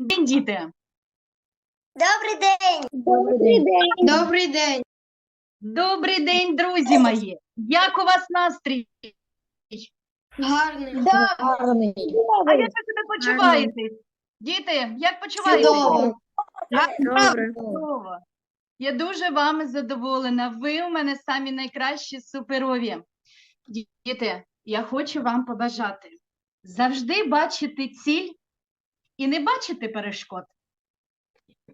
День, діти. Добрий день. Добрий день. Добрий день. Добрий день, друзі мої. Як у вас настрій? Гарний. Гарний. А як ви себе почуваєте? Діти, як почуваєте? Чудово. Добре. Чудово. Я дуже вами задоволена. Ви у мене самі найкращі суперові. Діти, я хочу вам побажати завжди бачити ціль і не бачити перешкод.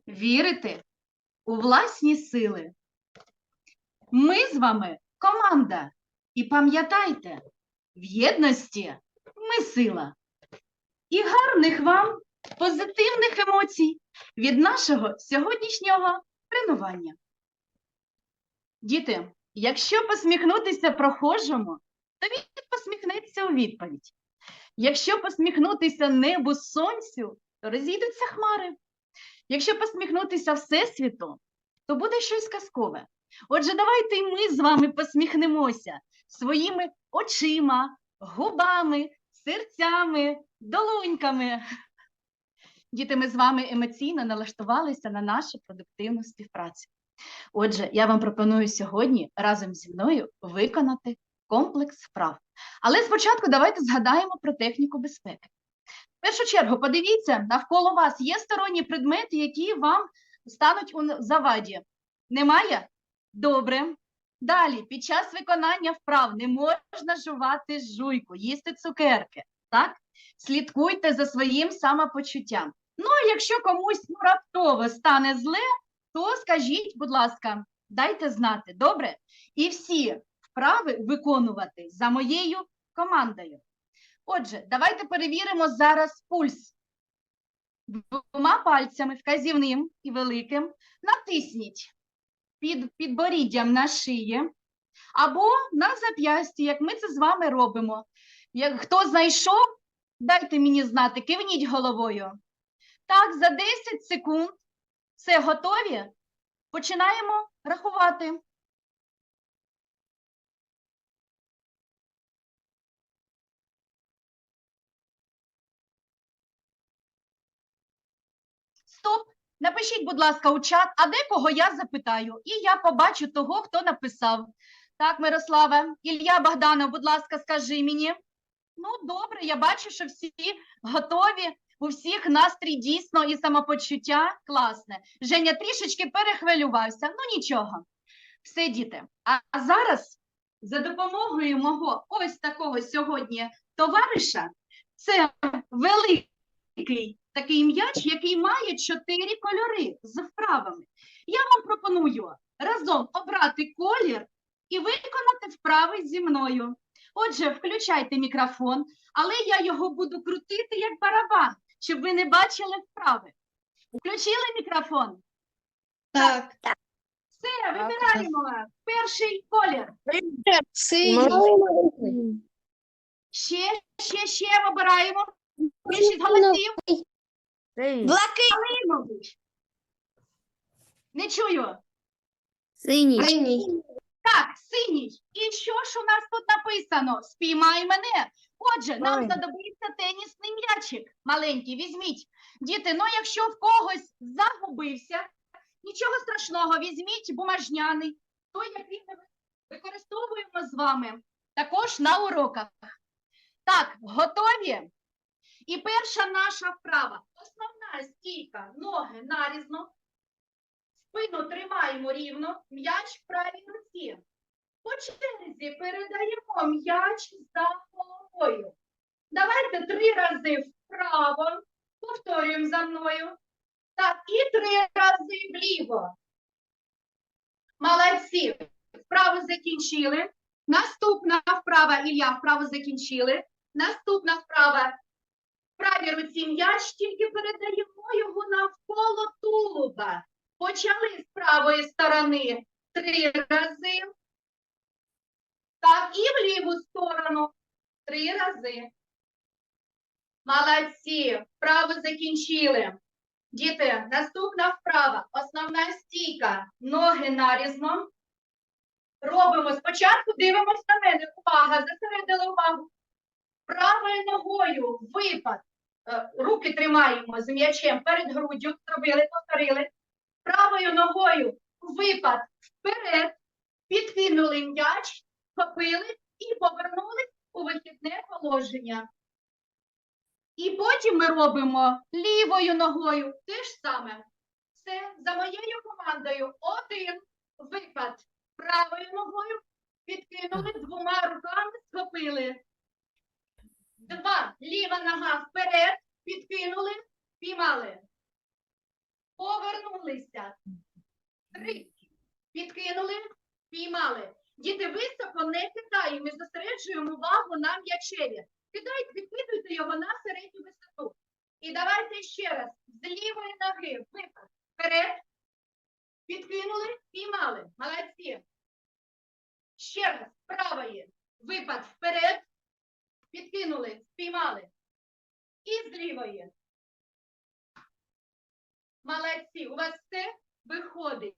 Вірити у власні сили. Ми з вами команда. І пам'ятайте, в єдності ми сила. І гарних вам позитивних емоцій від нашого сьогоднішнього тренування. Діти, якщо посміхнутися прохожому, то він посміхнеться у відповідь. Якщо посміхнутися небу сонцю, то розійдуться хмари. Якщо посміхнутися Всесвіту, то буде щось казкове. Отже, давайте й ми з вами посміхнемося своїми очима, губами, серцями, долоньками. Діти, ми з вами емоційно налаштувалися на нашу продуктивну співпрацю. Отже, я вам пропоную сьогодні разом зі мною виконати комплекс вправ. Але спочатку давайте згадаємо про техніку безпеки. В першу чергу, подивіться, навколо вас є сторонні предмети, які вам стануть у заваді. Немає? Добре. Далі, під час виконання вправ не можна жувати жуйку, їсти цукерки. Так? Слідкуйте за своїм самопочуттям. Ну, а якщо комусь ну, раптово стане зле, то скажіть, будь ласка, дайте знати, добре? І всі вправи виконувати за моєю командою. Отже, давайте перевіримо зараз пульс. Двома пальцями, вказівним і великим, натисніть під підборіддям на шиї або на зап'ясті, як ми це з вами робимо. Як хто знайшов, дайте мені знати, кивніть головою. Так, за 10 секунд все готові. Починаємо рахувати. Стоп. Напишіть, будь ласка, у чат, а декого я запитаю, і я побачу того, хто написав. Так, Мирослава, Ілля Богданов, будь ласка, скажи мені. Ну, добре, я бачу, що всі готові. У всіх настрій дійсно і самопочуття класне. Женя трішечки перехвилювався, ну нічого. Все, діти. А зараз за допомогою мого ось такого сьогодні товариша, це великий такий м'яч, який має чотири кольори з вправами. Я вам пропоную разом обрати колір і виконати вправи зі мною. Отже, включайте мікрофон, але я його буду крутити як барабан, щоб ви не бачили вправи. Включили мікрофон? Так. Все, вибираємо перший колір. Ще, ще, ще вибираємо. Більшість голосів. Блакитний. Не чую. Синій. Так, синій. І що ж у нас тут написано? Спіймай мене. Отже, нам Ой. знадобиться тенісний м'ячик маленький. Візьміть. Діти, ну якщо в когось загубився, нічого страшного, візьміть бумажняний, той, який ми використовуємо з вами також на уроках. Так, готові? І перша наша вправа. Основна стійка, ноги нарізно. Спину тримаємо рівно, м'яч в правій руці. По черзі передаємо м'яч за головою. Давайте три рази вправо. Повторюємо за мною. Так, і три рази вліво. Молодці. Вправо закінчили. Наступна вправа, Ілля, вправо закінчили. Наступна вправа. Правій руці м'яч, тільки передаємо його навколо тулуба. Почали з правої сторони три рази. Так, і в ліву сторону три рази. Молодці. Вправо закінчили. Діти, наступна вправа. Основна стійка. Ноги нарізно. Робимо спочатку, дивимось на мене. Увага, зосередили увагу. Правою ногою випад. Е, Руки тримаємо з м'ячем перед груддю, зробили, повторили. Правою ногою випад вперед, підкинули м'яч, схопили і повернули у вихідне положення. І потім ми робимо лівою ногою те ж саме. Все, за моєю командою. Один випад правою ногою, підкинули двома руками, схопили. Два. Ліва нога вперед, підкинули, піймали. Повернулися. Три. Підкинули, піймали. Діти високо не кидаємо, ми зосереджуємо увагу на м'ячеві. Кидайте, підкидуйте його на середню висоту. І давайте ще раз. З лівої ноги випад. Вперед. Підкинули, піймали. Молодці. Ще раз. Правої. Випад вперед. Підкинули, спіймали. І з лівої. Молодці. У вас все виходить.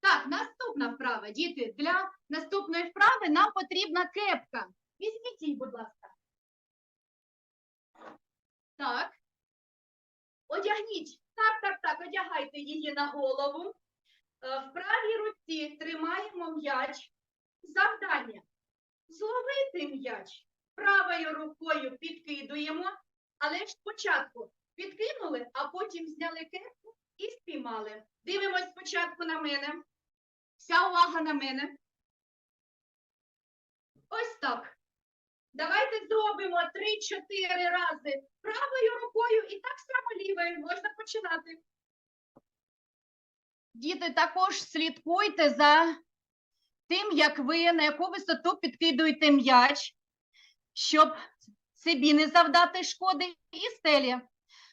Так, наступна вправа. Діти, для наступної вправи нам потрібна кепка. Візьміть її, будь ласка. Так. Одягніть. Так, так, так, одягайте її на голову. Е, В правій руці тримаємо м'яч. Завдання. Зловити м'яч. Правою рукою підкидуємо, але ж спочатку підкинули, а потім зняли кепку і спіймали. Дивимось спочатку на мене. Вся увага на мене. Ось так. Давайте зробимо 3-4 рази правою рукою і так само лівою. Можна починати. Діти, також слідкуйте за тим, як ви на яку висоту підкидуєте м'яч, щоб собі не завдати шкоди і стелі.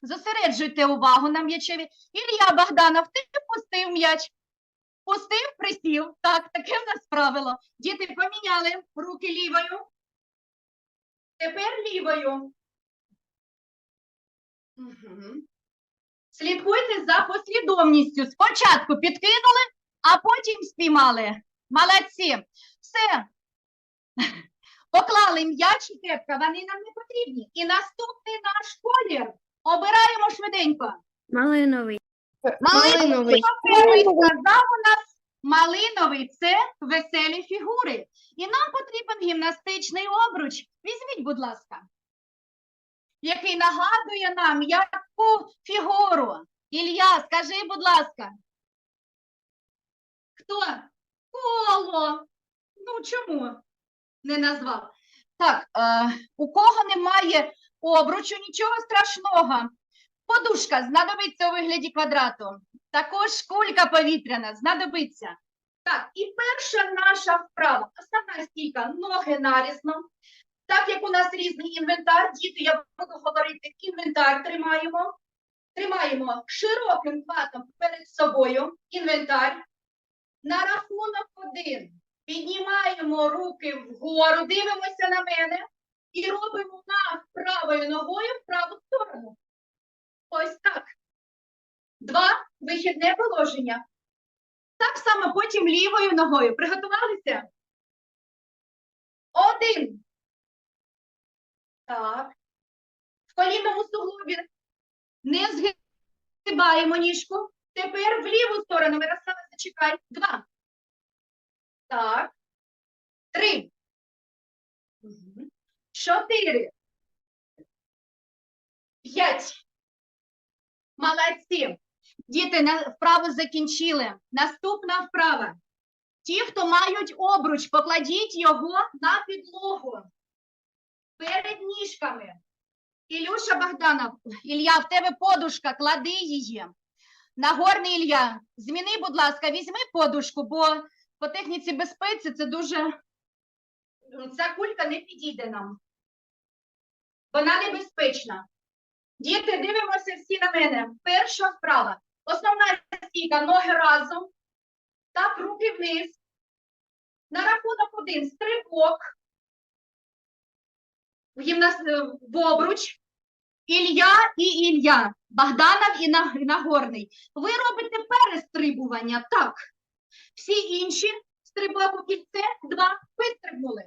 Зосереджуйте увагу на м'ячеві. Ілля Богданов, ти пустив м'яч. Пустив, присів. Так, таке в нас правило. Діти поміняли руки лівою. Тепер лівою. Угу. Слідкуйте за послідовністю. Спочатку підкинули, а потім спіймали. Молодці. Все. Поклали м'яч і кепка, вони нам не потрібні. І наступний наш колір обираємо швиденько. Малиновий. Малиновий. Сказав у нас малиновий це веселі фігури. І нам потрібен гімнастичний обруч. Візьміть, будь ласка. Який нагадує нам яку фігуру. Ілля, скажи, будь ласка. Хто? Коло. Ну чому не назвав? Так, е, у кого немає обручу, нічого страшного. Подушка знадобиться у вигляді квадрату. Також кулька повітряна знадобиться. Так, і перша наша вправа. Основна стійка ноги нарізно. Так як у нас різний інвентар, діти, я буду говорити, інвентар тримаємо. Тримаємо широким хватом перед собою інвентар. На рахунок один. Піднімаємо руки вгору, дивимося на мене і робимо мах правою ногою в праву сторону. Ось так. Два. Вихідне положення. Так само потім лівою ногою. Приготувалися? Один. Так. В колінному суглобі не згибаємо ніжку. Тепер в ліву сторону. Мирослава, зачекай. Два. Так. Три. Чотири. П'ять. Молодці. Діти, вправу закінчили. Наступна вправа. Ті, хто мають обруч, покладіть його на підлогу перед ніжками. Ілюша Богданов, Ілля, в тебе подушка, клади її. Нагорний Ілля, зміни, будь ласка, візьми подушку, бо по техніці безпеці це дуже. Ця кулька не підійде нам. Вона небезпечна. Діти, дивимося всі на мене. Перша вправа. Основна стійка, ноги разом. Так, руки вниз. На рахунок один стрибок. В, гімнас... в обруч. Ілля і Ілля. Богданов і Нагорний. Ви робите перестрибування. Так. Всі інші стрибок у кільце. Два. Вистрибнули.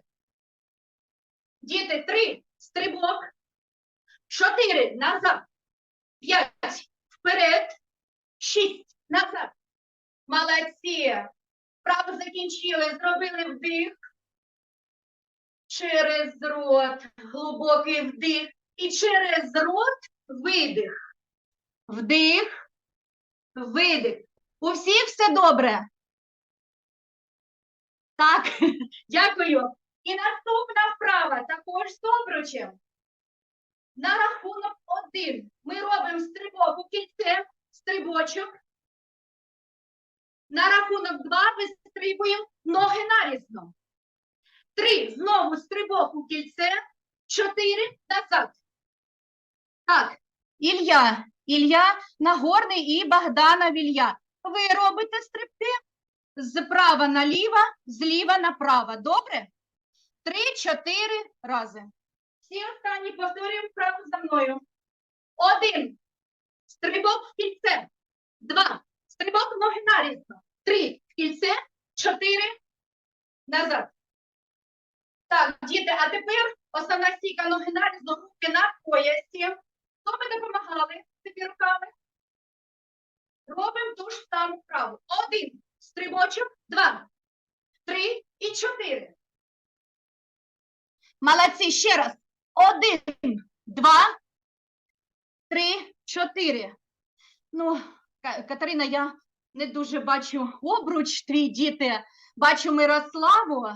Діти, три. Стрибок. Чотири. Назад. П'ять. Вперед. Шість. Назад. Молодці. Вправо закінчили. Зробили вдих. Через рот. Глибокий вдих. І через рот видих. Вдих. Видих. У всіх все добре. Так, дякую. І наступна вправа також з обручем. На рахунок один ми робимо стрибок у кільце, стрибочок. На рахунок два вистрибуємо ноги нарізно. Три. Знову стрибок у кільце. Чотири. Назад. Так, Ілля. Ілля Нагорний і Богдана Вілья. Ви робите стрибки зправа наліво, зліва направо. Добре? Три-чотири рази. Всі останні повторюємо вправу за мною. Один. Стрибок в кільце. Два. Стрибок в ноги нарізно. Три. В кільце. Чотири. Назад. Так, діти, а тепер основна стійка ноги нарізно, руки на поясі. Хто ми допомагали собі руками? Робимо ту ж саму вправу. Один. Стрибочок. Два. Три і чотири. Молодці, ще раз. Один, два, три, чотири. Ну, Катерина, я не дуже бачу обруч твій, діти. Бачу Мирославу.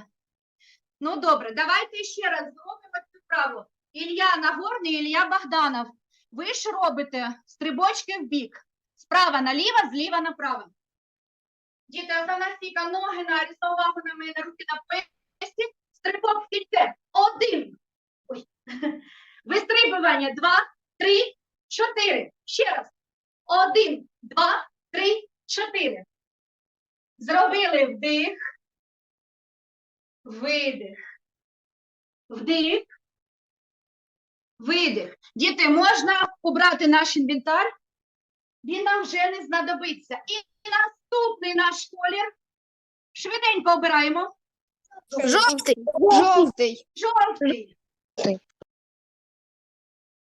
Ну, добре, давайте ще раз зробимо цю вправу. Ілля Нагорний, Ілля Богданов. Ви ж робите стрибочки в бік. Справа наліво, зліва направо. Діти, стійка, ноги нарізно, увагу на мене, руки на поясі. Стрибок в кільце. Один. Ой. Вистрибування. Два, три, чотири. Ще раз. Один, два, три, чотири. Зробили вдих. Видих. Вдих. Видих. Діти, можна убрати наш інвентар. Він нам вже не знадобиться. І наступний наш колір. Швиденько обираємо. Жовтий. Жовтий. Жовтий.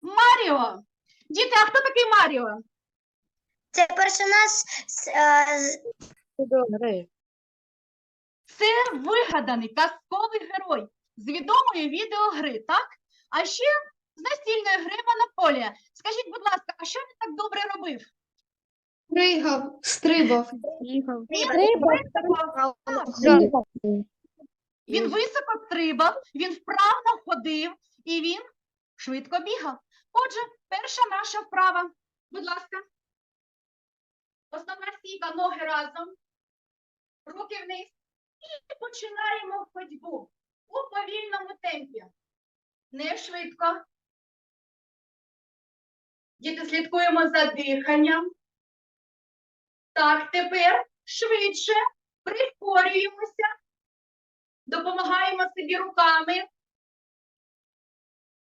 Маріо. Діти, а хто такий Маріо? Це персонаж з, е, з- Це вигаданий казковий герой з відомої відеогри, так? А ще з настільної гри Монополія. Скажіть, будь ласка, а що він так добре робив? Пригав, стрибав. Він високо стрибав, він вправно ходив і він швидко бігав. Отже, перша наша вправа. Будь ласка. Основна стійка, ноги разом, руки вниз. І починаємо ходьбу у повільному темпі. Не швидко. Діти, слідкуємо за диханням. Так, тепер швидше прискорюємося. Допомагаємо собі руками.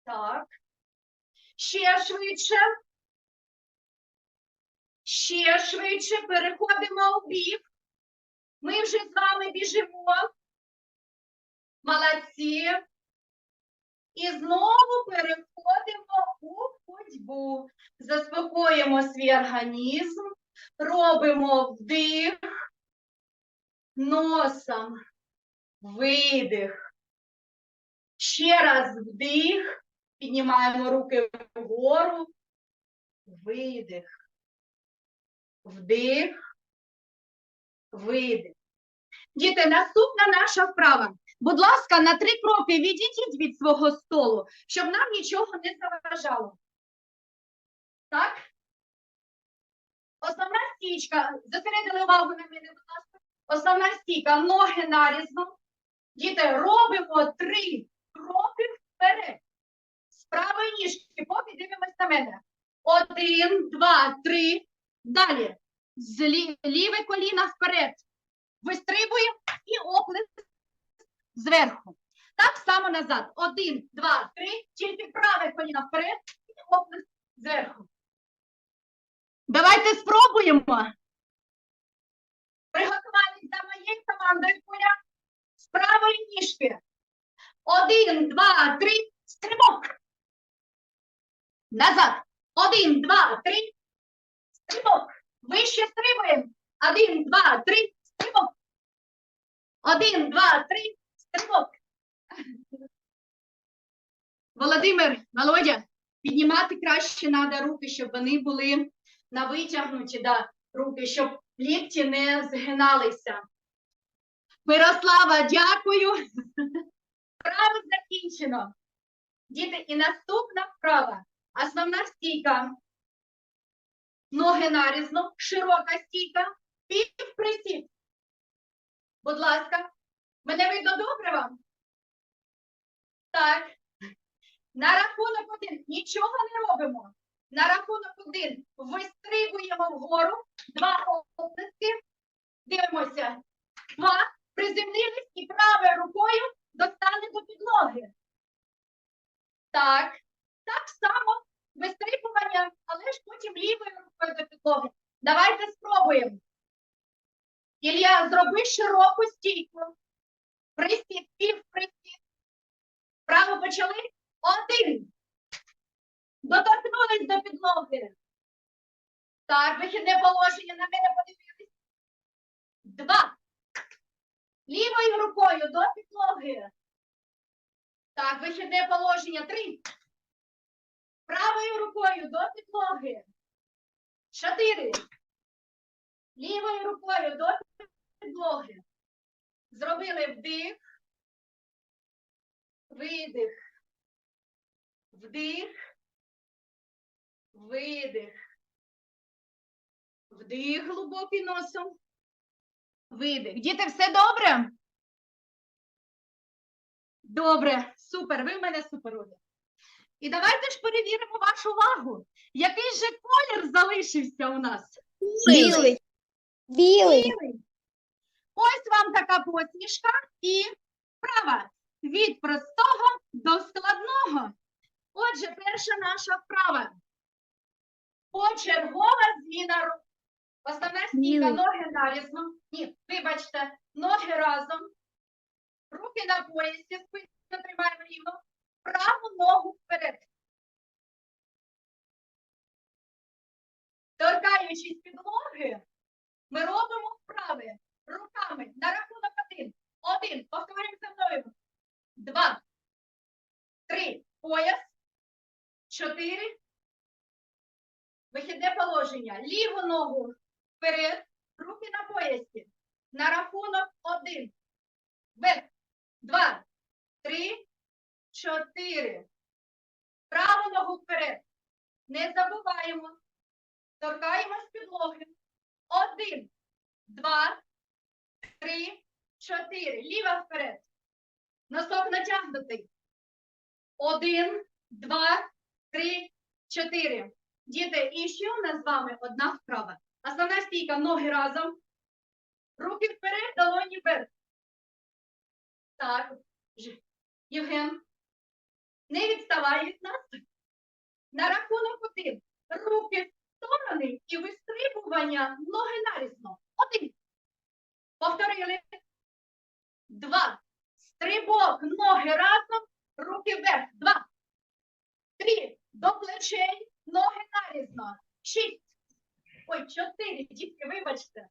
Так. Ще швидше. Ще швидше переходимо у бік. Ми вже з вами біжимо. Молодці. І знову переходимо у ходьбу. Заспокоїмо свій організм. Робимо вдих носом. Видих. Ще раз вдих. Піднімаємо руки вгору. Видих. Вдих. Видих. Діти, наступна наша вправа. Будь ласка, на три кроки відійдіть від свого столу, щоб нам нічого не заважало. Так? Основна стічка. Зосередили увагу на мене, будь ласка. Основна стійка, ноги нарізно. Діти, робимо три кроки вперед. З правої ніжки, поки дивимось на мене. Один, два, три. Далі. З лі- ліве коліна вперед. Вистрибуємо і оплеск зверху. Так само назад. Один, два, три. Тільки праве коліно вперед і оплеск зверху. Давайте спробуємо. Приготувались за моєю командою куля з правої ніжки. Один, два, три, стрибок. Назад. Один, два, три. Стрибок. Вище стрибуємо. Один, два, три. Стрибок. Один, два, три. Стрибок. Володимир, Володя, піднімати краще треба руки, щоб вони були на витягнуті, да, руки, щоб лікті не згиналися. Мирослава, дякую. Вправо закінчено. Діти, і наступна вправа. Основна стійка. Ноги нарізно, широка стійка, півприсід. Будь ласка, мене видно добре вам? Так. На рахунок один. Нічого не робимо. На рахунок один. Вистрибуємо вгору. Два оплески. Дивимося. Два. Приземлились і правою рукою достали до підлоги. Так. Так само вистрибування, але ж потім лівою рукою до підлоги. Давайте спробуємо. Ілля, зроби широку стійку. Присід, півприсід. Право почали. Один. Доторкнулись до підлоги. Так, вихідне положення на мене подивились. Два. Лівою рукою до підлоги. Так, вихідне положення. Три. Правою рукою до підлоги. Чотири. Лівою рукою до підлоги. Зробили вдих. Видих. Вдих. Видих. Вдих глибокий носом. Видих. Діти, все добре? Добре, супер. Ви в мене суперові. І давайте ж перевіримо вашу увагу. Який же колір залишився у нас? Білий. Білий. Білий. Ось вам така посмішка і вправа від простого до складного. Отже, перша наша вправа. Почергова зміна рук. Основна стійка, ноги нарізно. Ні, вибачте, ноги разом. Руки на поясі, спину тримаємо рівно. Праву ногу вперед. Торкаючись підлоги, ми робимо вправи руками на рахунок один. Один. Повторюємо за мною. Два. Три. Пояс. Чотири. Вихідне положення. Ліву ногу вперед. Руки на поясі. На рахунок один. Вверх. Два. Три. Чотири. Праву ногу вперед. Не забуваємо. Торкаємось підлоги. Один, два, три, чотири. Ліва вперед. Носок натягнутий. Один, два, три, чотири. Діти, і ще у нас з вами одна вправа. Основна стійка, ноги разом. Руки вперед, долоні вверх. Так. Євген. Не відставай від нас. На рахунок один. Руки в сторони і вистрибування ноги нарізно. Один. Повторили. Два. Стрибок, ноги разом, руки вверх. Два. Три. До плечей, ноги нарізно. Шість. Ой, чотири. Дітки, вибачте.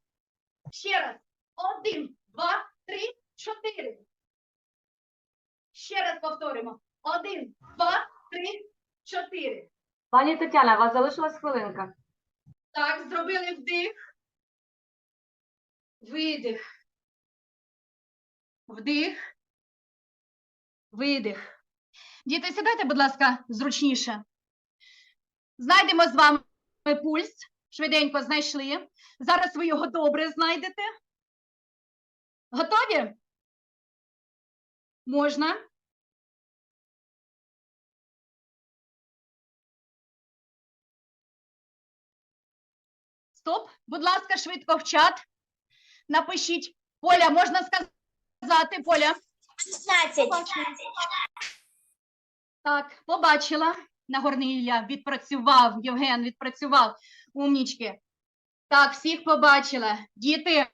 Ще раз. Один, два, три, чотири. Ще раз повторимо. Один, два, три, чотири. Пані Тетяна, у вас залишилась хвилинка. Так, зробили вдих. Видих. Вдих. Видих. Діти, сідайте, будь ласка, зручніше. Знайдемо з вами пульс. Швиденько знайшли. Зараз ви його добре знайдете. Готові? Можна. Стоп, будь ласка, швидко в чат. Напишіть. Поля, можна сказати, Поля. 16. Так, побачила. Нагорний Ілля відпрацював, Євген відпрацював. Умнічки. Так, всіх побачила. Діти,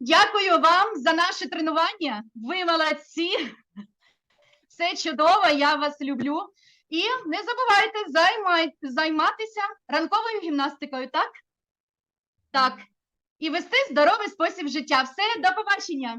дякую вам за наше тренування. Ви молодці. Все чудово, я вас люблю. І не забувайте займатися ранковою гімнастикою, так? Так. І вести здоровий спосіб життя. Все, до побачення.